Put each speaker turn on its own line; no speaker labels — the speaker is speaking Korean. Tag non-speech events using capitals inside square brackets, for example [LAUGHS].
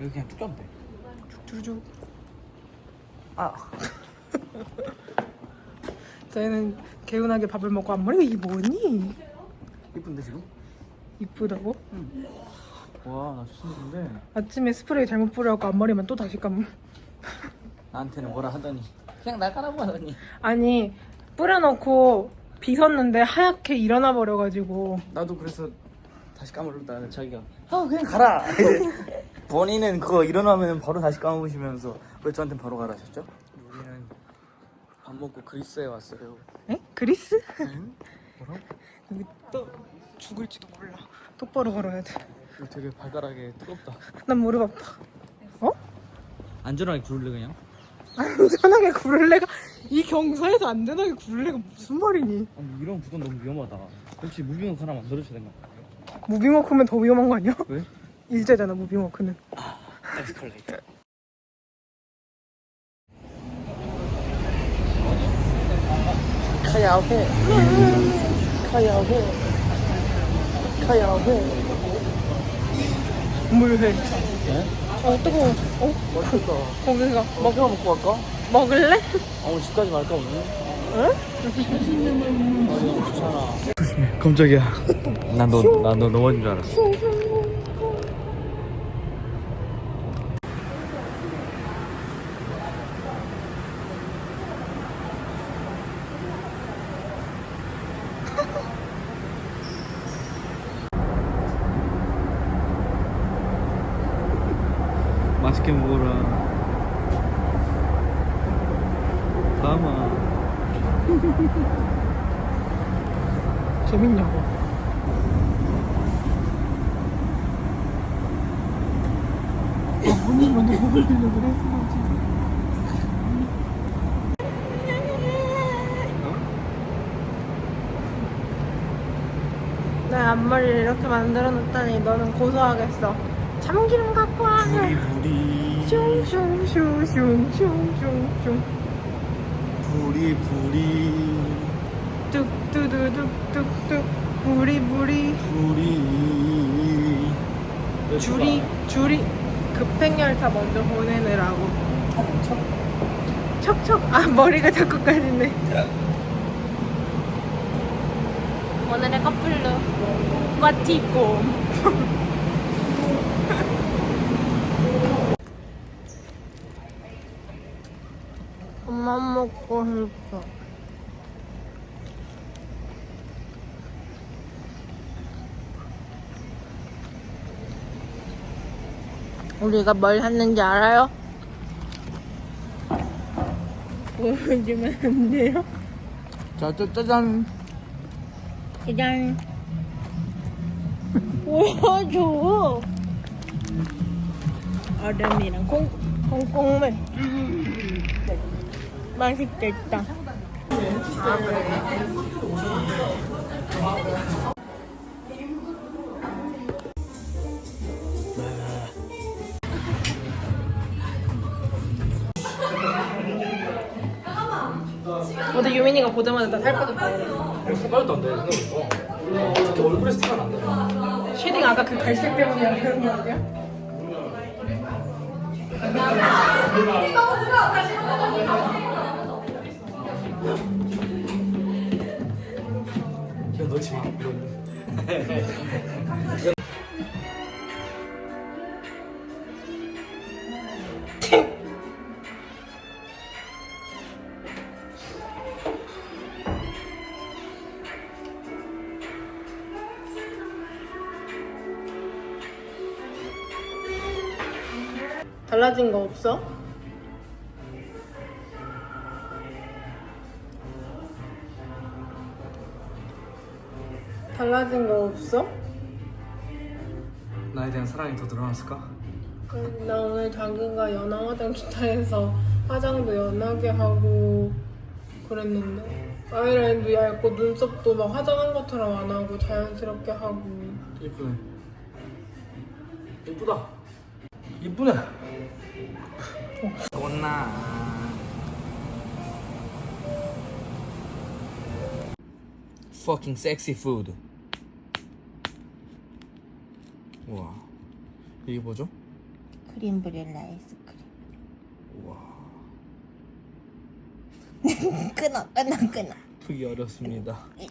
여기 그냥 뚝 가면 돼.
쭈쭈.
아. [LAUGHS]
저희는 개운하게 밥을 먹고 앞머리가 이게 뭐니?
이쁜데 지금?
이쁘다고?
와, 나 좋습니다.
아침에 스프레이 잘못 뿌려갖고 앞머리만 또 다시 감. [LAUGHS]
나한테는 뭐라 하더니 그냥 날 까라고 하더니
아니 뿌려놓고 빗었는데 하얗게 일어나 버려가지고
나도 그래서 다시 감으려다 자기가 아 그냥 가라 [LAUGHS] 본인은 그거 일어나면 바로 다시 감으시면서 왜 저한테 바로 가라 하셨죠? 우리는 밥 먹고 그리스에 왔어요
에? 그리스?
응? 뭐라고?
여기 또 죽을지도 몰라. 똑바로 걸어야 돼.
이거 되게 발가락에 뜨겁다
난 무릎 아파. 어?
안전하게 굴래 그냥?
안전하게 구를래가 이 경사에서 안전하게 구를래가 무슨 말이니?
아니 이런 구도 너무 위험하다 혹시 무빙업 하나 만들어줘야 된다
무빙워크면 더 위험한 거 아니야?
왜?
일자잖아 무빙워크는.
에스컬레이터 카야오헤 카야오헤 카야오헤
물회.
네?
어 뜨거워. 어?
어떨까?
고기가
먹 먹고 갈까?
먹을래?
아, 오늘 집까지 말까 오늘?
응?
아니 귀찮아 조심해 깜짝이야 난 너 난 너 넘어진 줄 알았어 맛있게 먹어라 다음아 [LAUGHS]
재밌냐고. 아, 언니 먼저 먹으려고 그랬어. 내 앞머리를 이렇게 만들어 놨다니 너는 고소하겠어. 참기름 갖고 와.
부리
슝슝슝슝슝슝
부리 부리.
뚝뚜두뚝뚝뚝. 부리부리.
부리.
줄이 줄이 급행열차 먼저 보내느라고. 척척. 아 머리가 자꾸 까지네. 오늘의 커플룩. 꽈티고 [LAUGHS] 엄마 먹고 싶어 우리가 뭘 했는지 알아요? 보여주면 안 돼요?
자, 짜, 짜잔.
짜잔. 보여줘. 얼음이랑 콩, 콩콩물 맛있겠다 어제 유민이가 보자마자 나살 빠졌다
색깔도 안 돼, 생각보다 특히 얼굴에 스티가 안 돼.
쉐딩 아까 그 갈색 때문이야 그런 거 아니야?
이거 마.
달라진 거 없어? 달라진 거 없어?
나에 대한 사랑이 더 늘어났을까?
그, 나 오늘 자기가 연하 화장 기타에서 화장도 연하게 하고 그랬는데 아이라인도 얇고 눈썹도 막 화장한 것처럼 안 하고 자연스럽게 하고
이쁘네. 이쁘다. 이쁘네. 좋나. Fucking sexy food. 와. 이게 뭐죠?
크림 브렐라 아이스크림.
우와. [LAUGHS]
끊어 끊어 끊어.
투기 어렵습니다.
이-